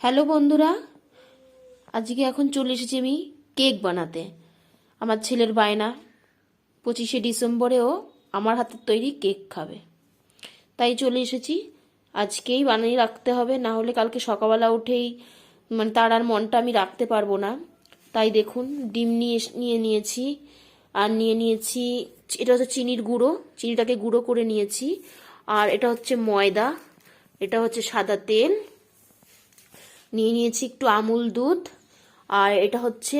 Hello বন্ধুরা, আজকে এখন চলে এসেছি আমি কেক বানাতে। আমার ছেলের বায়না, পঁচিশে ডিসেম্বরেও আমার হাতের তৈরি কেক খাবে। তাই চলে এসেছি, আজকেই বানিয়ে রাখতে হবে, না হলে কালকে সকালবেলা উঠেই মানে তার আর মনটা আমি রাখতে পারব না। তাই দেখুন, ডিম নিয়ে নিয়ে নিয়েছি, আর নিয়ে নিয়েছি এটা হচ্ছে চিনির গুঁড়ো, চিনিটাকে গুঁড়ো করে নিয়েছি। আর এটা হচ্ছে ময়দা, এটা হচ্ছে সাদা তেল নিয়ে নিয়েছি একটু আমুল দুধ, আর এটা হচ্ছে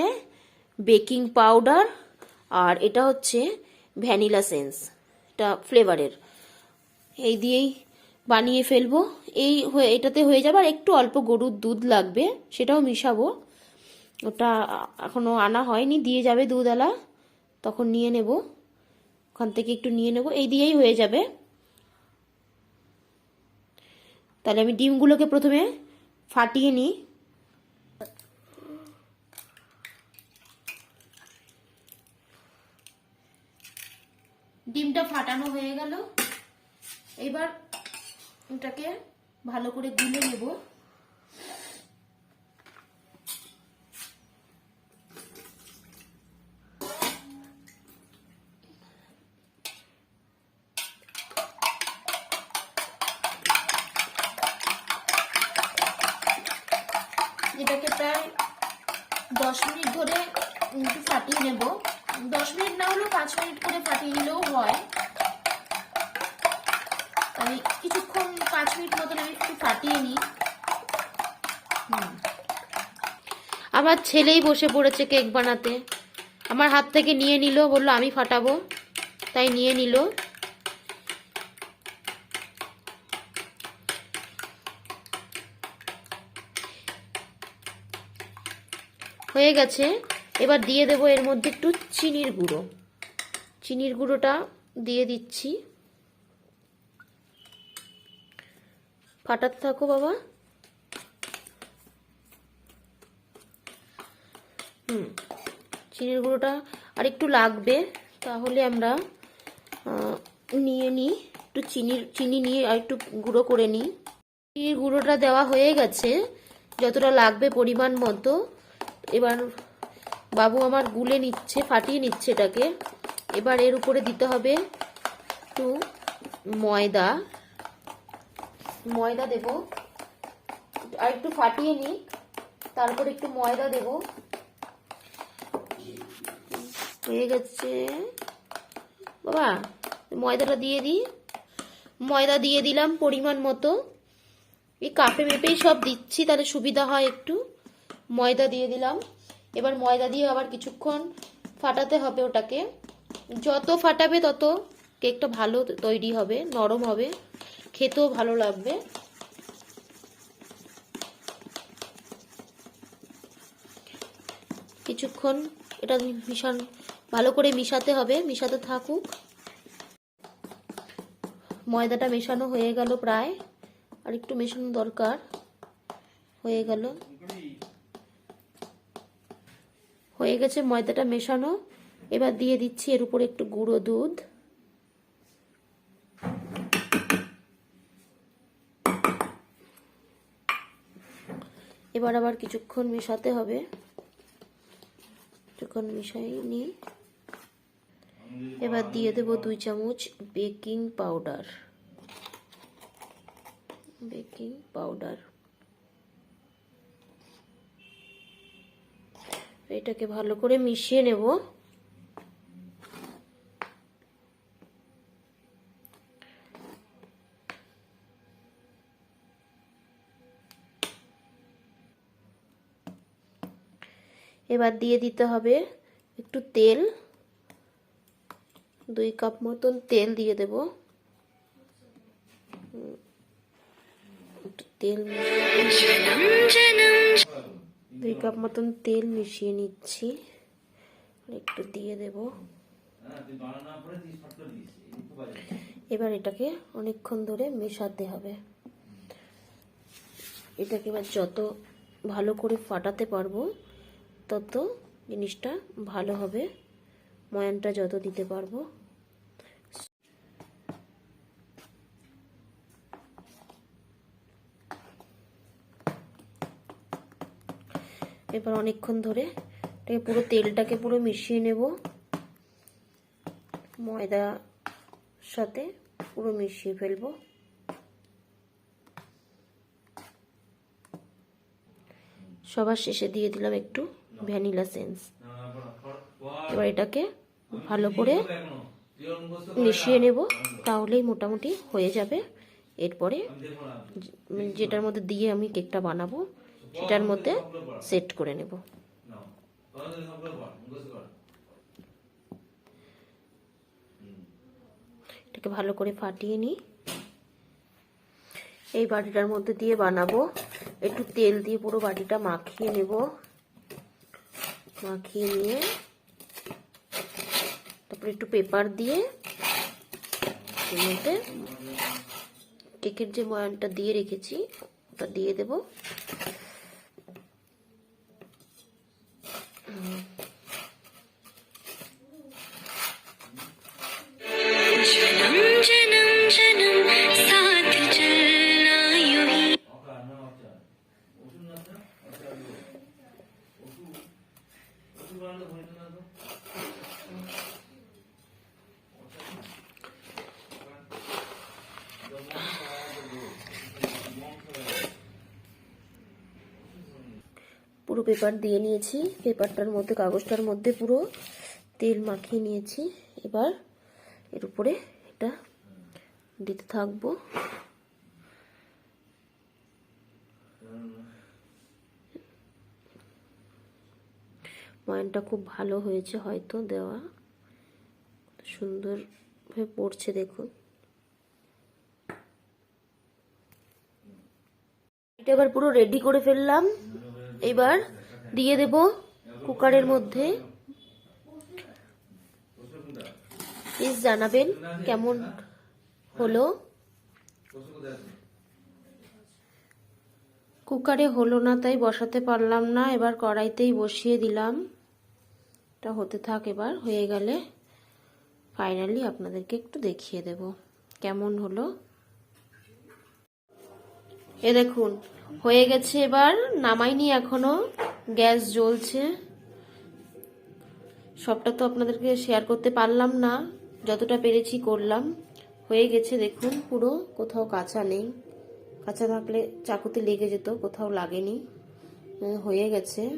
বেকিং পাউডার, আর এটা হচ্ছে ভ্যানিলা সেন্স, এটা ফ্লেভারের। এই দিয়েই বানিয়ে ফেলব। এই এটাতে হয়ে যাবে আর একটু অল্প গরুর দুধ লাগবে, সেটাও মিশাবো। ওটা এখনও আনা হয়নি, দিয়ে যাবে দুধওয়ালা, তখন নিয়ে নেব। ওখান থেকে একটু নিয়ে নেব, এই দিয়েই হয়ে যাবে। তাহলে আমি ডিমগুলোকে প্রথমে ফাটিয়ে নিই ডিমটা ফাটানো হয়ে গেল। এবার এটাকে ভালো করে গুলে নেব। এটাকে প্রায় দশ মিনিট ধরে একটু ফাটিয়ে নেব। দশ মিনিট না হলেও পাঁচ মিনিট করে ফাটিয়ে নিলেও হয়। আমি কিছুক্ষণ পাঁচ মিনিট মতন আমি একটু ফাটিয়ে নিই। আমার ছেলেই বসে পড়েছে কেক বানাতে। আমার হাত থেকে নিয়ে নিল, বলল, আমি ফাটাবো। তাই নিয়ে নিল। হয়ে গেছে। এবার দিয়ে দেবো এর মধ্যে একটু চিনির গুঁড়ো। চিনির গুঁড়োটা দিয়ে দিচ্ছি। ফাটাতে থাকো বাবা। হুম, চিনির গুঁড়োটা আর একটু লাগবে। তাহলে আমরা নিয়ে নিই। একটু চিনির, চিনি নিয়ে আর একটু গুঁড়ো করে নিই। চিনির গুঁড়োটা দেওয়া হয়ে গেছে। যতটা লাগবে পরিমাণ মতো। এবার বাবু আমার গুলে নিচ্ছে, ফাটিয়ে নিচ্ছে এটাকে। এবার এর উপরে দিতে হবে একটু ময়দা। ময়দা দেব। আর একটু ফাটিয়ে নিই, তারপর একটু ময়দা দেব। হয়ে গেছে। বাবা, ময়দাটা দিয়ে দিই। ময়দা দিয়ে দিলাম পরিমাণ মতো। এই কাপে মেপেই সব দিচ্ছি, তাহলে সুবিধা হয় একটু। ময়দা দিয়ে দিলাম। এবার ময়দা দিয়ে আবার কিছুক্ষণ ফাটাতে হবে ওটাকে। যত ফাটাবে তত কেকটা ভালো তৈরি হবে, নরম হবে, খেতেও ভালো লাগবে। কিছুক্ষণ এটা মিশান, ভালো করে মিশাতে হবে, মিশাতে থাকুক। ময়দাটা মেশানো হয়ে গেল প্রায়। আর একটু মেশানো দরকার। হয়ে গেল। হয়ে গেছে ময়দাটা মেশানো। এবার দিয়ে দিচ্ছি এর উপরে একটু গুঁড়ো দুধ। এবার আবার কিছুক্ষণ মেশাতে হবে। কিছুক্ষণ মিশাই নি। এবার দিয়ে দেব দুই চামচ বেকিং পাউডার। Baking powder. এটাকে ভালো করে মিশিয়ে নেব। এবার দিয়ে দিতে হবে একটু তেল। দুই কাপ মতন তেল দিয়ে দেব। তেল দুই কাপ মতন তেল মিশিয়ে নিচ্ছি। একটু দিয়ে দেব। এবার এটাকে অনেকক্ষণ ধরে মেশাতে হবে। এটাকে এবার যত ভালো করে ফাটাতে পারব, তত জিনিসটা ভালো হবে। ময়ানটা যত দিতে পারব। এবার অনেকক্ষণ ধরে এটাকে পুরো তেলটাকে পুরো মিশিয়ে নেব। ময়দা সাথে পুরো মিশিয়ে ফেলব। সবার শেষে দিয়ে দিলাম একটু ভ্যানিলা সেন্স। এবার এটাকে ভালো করে মিশিয়ে নেব, তাহলেই মোটামুটি হয়ে যাবে। এরপরে যেটার মধ্যে দিয়ে আমি কেকটা বানাবো সেটার মধ্যে সেট করে নেব। এটাকে ভালো করে ফাটিয়ে নিই। এই বাটিটার মধ্যে দিয়ে বানাবো। একটু তেল দিয়ে পুরো বাটিটা মাখিয়ে নেব। মাখিয়ে নিয়ে তারপরে একটু পেপার দিয়ে এর মধ্যে কেকের যে ময়ানটা দিয়ে রেখেছি, ওটা দিয়ে দেব। Mm-hmm. পুরো পেপার দিয়ে নিয়েছি। পেপারটার মধ্যে, কাগজটার মধ্যে পুরো তেল মাখিয়ে নিয়েছি। এবার এর উপরে এটা দিতে থাকব। ময়নটা খুব ভালো হয়েছে হয়তো দেওয়া। সুন্দরভাবে পড়ছে দেখুন। এটা এবার পুরো রেডি করে ফেললাম। এবার দিয়ে দেব কুকারের মধ্যে। প্লিজ জানাবেন কেমন হলো। কুকারে হলো না, তাই বসাতে পারলাম না। এবার কড়াইতেই বসিয়ে দিলাম। এটা হতে থাক এবার, হয়ে গেলে ফাইনালি আপনাদেরকে একটু দেখিয়ে দেব। কেমন হলো? এ দেখুন হয়ে গেছে এবার, নামাইনি এখনও, গ্যাস জ্বলছে। সবটা তো আপনাদেরকে শেয়ার করতে পারলাম না, যতটা পেরেছি করলাম। হয়ে গেছে দেখুন পুরো, কোথাও কাঁচা নেই। কাঁচা থাকলে চাকুতে লেগে যেত, কোথাও লাগেনি। হয়ে গেছে।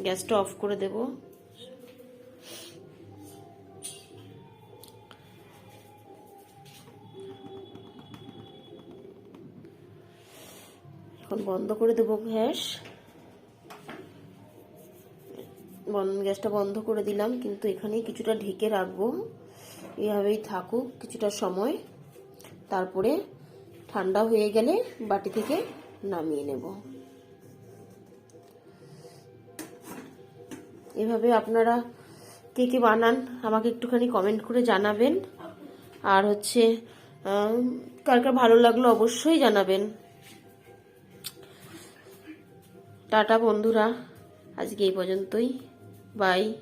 গ্যাসটা অফ করে দেব। এখন বন্ধ করে দেবো গ্যাস। গ্যাসটা বন্ধ করে দিলাম, কিন্তু এখানেই কিছুটা ঢেকে রাখব। এভাবেই থাকুক কিছুটা সময়। তারপরে ঠান্ডা হয়ে গেলে বাটি থেকে নামিয়ে নেব। এভাবে আপনারা কে কে বানান আমাকে একটুখানি কমেন্ট করে জানাবেন। আর হচ্ছে কার কার ভালো লাগল অবশ্যই জানাবেন। টাটা বন্ধুরা। আজকে এই পর্যন্তই। বাই।